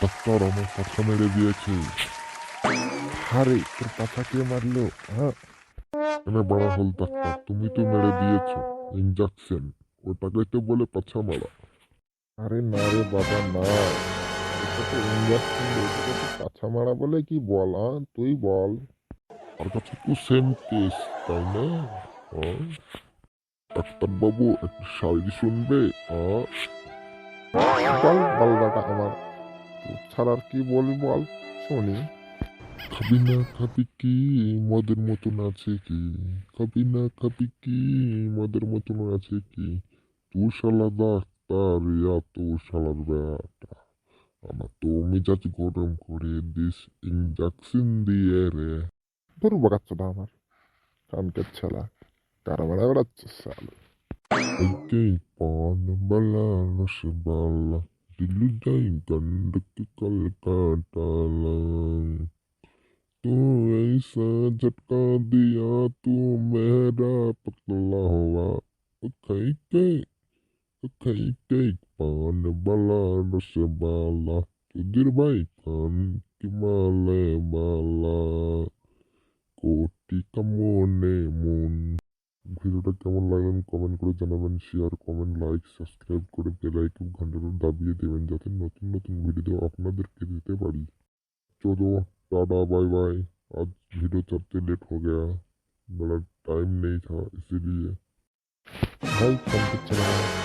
Doctor আমার পাছা মেরে দিয়েছে। আরে তোর পাছা কে মারলো হ্যাঁ? এনে বড় হল ডাক্তার, তুমি তো মেরে দিয়েছ ইঞ্জেকশন ওটাকে তো বলে পাছা মারা। আরে না রে বাবা, না। তো ইঞ্জেকশন এটাকে তো পাছা মারা বলে কি বল হ্যাঁ তুই বল। আর কাছে তো সেম কেস তাই না? ডাক্তারবাবু, একটু শাড়ি শুনবে বল তোর ছাড়ার কি বলি বল? শুনি, খাবি না, খাবি কি? মদের মতন আছে কি? খাবি না, খাবি কি? মদের মতন আছে কি? তুই শালা ডাক্তার, ইয়া তোর শালার বেটা। আমার তো মেজাজ গরম করে দিস ইঞ্জেকশন দিয়ে রে। ধরু বাগাচ্ছটা আমার। কানকের ছেলা কারা মারা বেড়াচ্ছে শালা। পান বালা तिल जाई कल का टाला तू ऐसा झटका दिया तू मेरा पतला हुआ कई के खई के पान बला रस बाला तुझिर भाई खान की माले बाला कोटी कमोने मोन ভিডিওটা কেমন লাগলেন কমেন্ট করে জানাবেন শেয়ার কমেন্ট লাইক সাবস্ক্রাইব করে বেল আইকন ঘন্টাটা দাবিয়ে দেবেন যাতে নতুন নতুন ভিডিও আপনাদেরকে দিতে পারি চলো टाटा बाय बाय आज वीडियो चलते लेट हो गया बड़ा टाइम नहीं था इसीलिए भाई कम चला